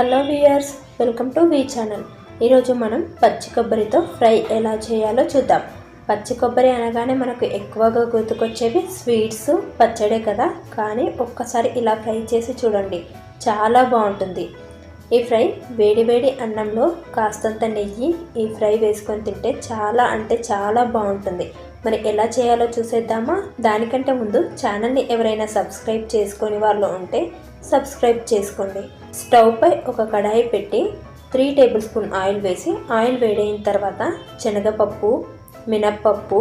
Hello viewers welcome to V channel. ఈరోజు మనం పచ్చి కొబ్బరితో ఫ్రై ఎలా చేయాలో చూద్దాం. పచ్చి కొబ్బరి అనగానే మనకు ఎక్కువగా గుర్తుకొచ్చేవి స్వీట్స్ పచ్చడే కదా. కానీ ఒక్కసారి ఇలా ఫ్రై చేసి చూడండి. చాలా బాగుంటుంది. ఈ ఫ్రై వేడి వేడి అన్నంలో కాస్తంత నెయ్యి ఈ ఫ్రై వేసుకొని తింటే చాలా అంటే చాలా బాగుంటుంది. మరి ఎలా చేయాలో చూసేద్దామా? దానికంటే ముందు ఛానల్ని ఎవరైనా సబ్స్క్రైబ్ చేసుకొని వాళ్ళు ఉంటే సబ్స్క్రైబ్ చేసుకోండి. స్టవ్ పై ఒక కడాయి పెట్టి త్రీ టేబుల్ స్పూన్ ఆయిల్ వేసి ఆయిల్ వేడైన తర్వాత శనగపప్పు మినప్పప్పు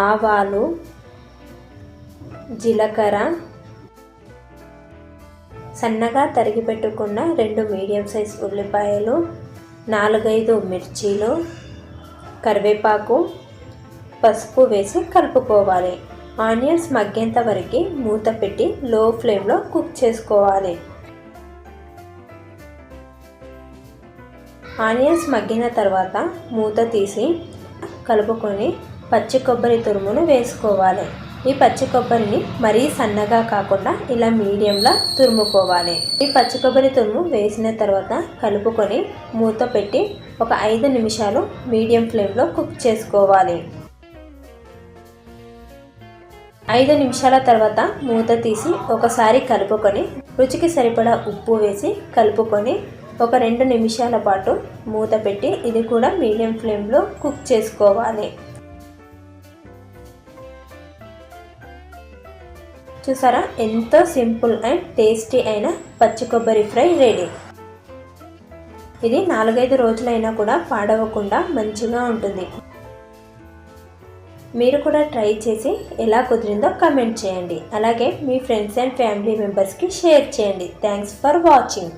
ఆవాలు జీలకర్ర సన్నగా తరిగి పెట్టుకున్న రెండు మీడియం సైజ్ ఉల్లిపాయలు నాలుగైదు మిర్చీలు కరివేపాకు పసుపు వేసి కలుపుకోవాలి. ఆనియన్స్ మగ్గేంత వరకు మూత పెట్టి లో ఫ్లేమ్లో కుక్ చేసుకోవాలి. ఆనియన్స్ మగ్గిన తర్వాత మూత తీసి కలుపుకొని పచ్చి కొబ్బరి తురుమును వేసుకోవాలి. ఈ పచ్చి కొబ్బరిని మరీ సన్నగా కాకుండా ఇలా మీడియంలా తురుముకోవాలి. ఈ పచ్చి కొబ్బరి తురుము వేసిన తర్వాత కలుపుకొని మూత పెట్టి ఒక ఐదు నిమిషాలు మీడియం ఫ్లేమ్లో కుక్ చేసుకోవాలి. ఐదు నిమిషాల తర్వాత మూత తీసి ఒకసారి కలుపుకొని రుచికి సరిపడా ఉప్పు వేసి కలుపుకొని ఒక రెండు నిమిషాల పాటు మూత పెట్టి ఇది కూడా మీడియం ఫ్లేమ్లో కుక్ చేసుకోవాలి. చూసారా? ఎంతో సింపుల్ అండ్ టేస్టీ అయిన పచ్చి కొబ్బరి ఫ్రై రెడీ. ఇది నాలుగైదు రోజులైనా కూడా పాడవకుండా మంచిగా ఉంటుంది. మీరు కూడా ట్రై చేసి ఎలా కుదిరిందో కమెంట్ చేయండి. అలాగే మీ ఫ్రెండ్స్ అండ్ ఫ్యామిలీ మెంబర్స్కి షేర్ చేయండి. Thanks for watching.